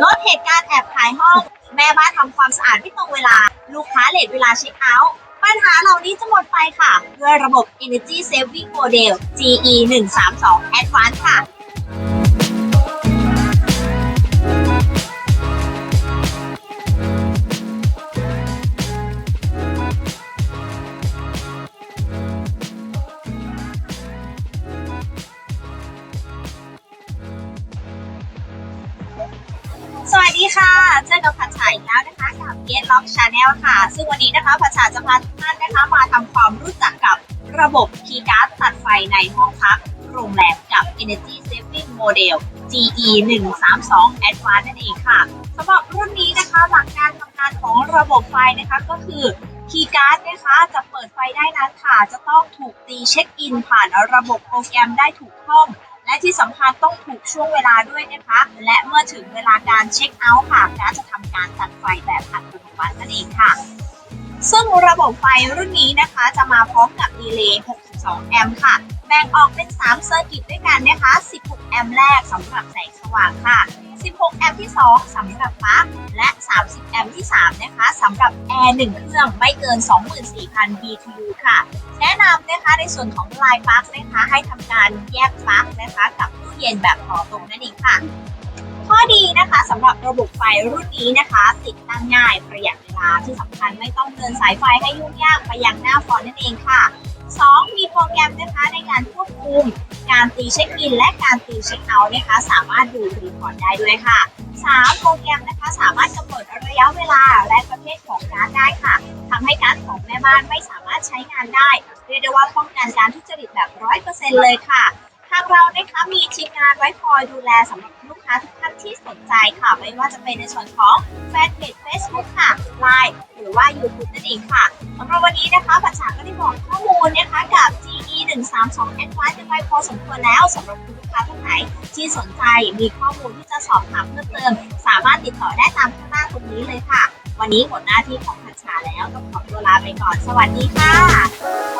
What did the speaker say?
ลดเหตุการณ์แอบขายห้อง แม่บ้านทำความสะอาดไม่ตรงเวลา ลูกค้าเลทเวลาเช็คเอาท์ปัญหาเหล่านี้จะหมดไปค่ะ ด้วยระบบ Energy Saving Model GE 1 3 2 Advanced ค่ะ สวัสดีค่ะ เจอกับผัดฉาอีกแล้วนะคะกับ Get Lock Channel ค่ะ ซึ่งวันนี้นะคะผัดฉาจะพาทุกท่านนะคะมาทำความรู้จักกับระบบคีย์การ์ดตัดไฟในห้องพักโรงแรมกับ Energy Saving Model GE 1 3 2 Advanced นั่นเองค่ะสำหรับรุ่นนี้นะคะหลักการทำงานของระบบไฟนะคะก็คือคีย์การ์ดนะคะจะเปิดไฟได้นั้นค่ะ จะต้องถูกตีเช็คอินผ่านระบบโปรแกรมได้ถูกต้อง และที่สำคัญต้องถูกช่วงเวลาด้วยนะคะ และเมื่อถึงเวลาการเช็คเอาท์ค่ะการจะทำการตัดไฟแบบอัตโนมัตินั่นเองค่ะ ซึ่งระบบไฟรุ่นนี้นะคะจะมาพร้อมกับดีเลย์ 62 แอมป์ค่ะ แบ่งออกเป็น 3 เซอร์กิตด้วยกันนะคะ 16 แอมป์แรกสำหรับแสงสว่างค่ะ16 ที่ 2สำหรับปลั๊กและ 30 แอมป์ที่ 3 นะคะสำหรับแอร์1เครื่องไม่เกิน 24,000 BTU ค่ะ แนะนำนะคะในส่วนของลายปลั๊กนะคะ ให้ทำการแยกปลั๊กนะคะกับตู้เย็นแบบต่อตรงนั่นเองค่ะ ข้อดีนะคะสำหรับระบบไฟรุ่นนี้นะคะ ติดตั้งง่ายประหยัดเวลาที่สำคัญไม่ต้องเดินสายไฟให้ยุ่งยากไปยังหน้าฟอนนั่นเองค่ะ 2. มีโปรแกรมนะคะในการควบคุม การตีเช็คอิน และการตีเช็คเอาท์นะคะ สามารถดูรีพอร์ตได้ด้วยค่ะ 3. โปรแกรมนะคะสามารถกำหนดระยะเวลาและประเภทของการดได้ค่ะทำให้การดของแม่บ้านไม่สามารถใช้งานได้ เรียกได้ว่าป้องกันการทุจริตแบบร้อยเปอร์เซ็นต์เลยค่ะ ทางเรานะคะมีทีมงานไว้คอยดูแลสำหรับลูก ค้าทุกท่านที่สนใจค่ะ ไม่ว่าจะเป็นในส่วนของแฟนเพจ Facebook ค่ะ Line หรือว่า YouTube นั่นเองค่ะสำหรับวันนี้นะคะปัจฉาก็ได้บอกข้อมูลนะคะกับ GE 1 3 2 Advanced กันไปพอสมควรแล้วสำหรับคุณลูกค้าท่านไหนที่สนใจมีข้อมูลที่จะสอบถามเพิ่มเติม สามารถติดต่อได้ตามข้างหน้าตรงนี้เลยค่ะ วันนี้หมดหน้าที่ของพัชชาแล้วต้องขอตัวลาไปก่อน สวัสดีค่ะ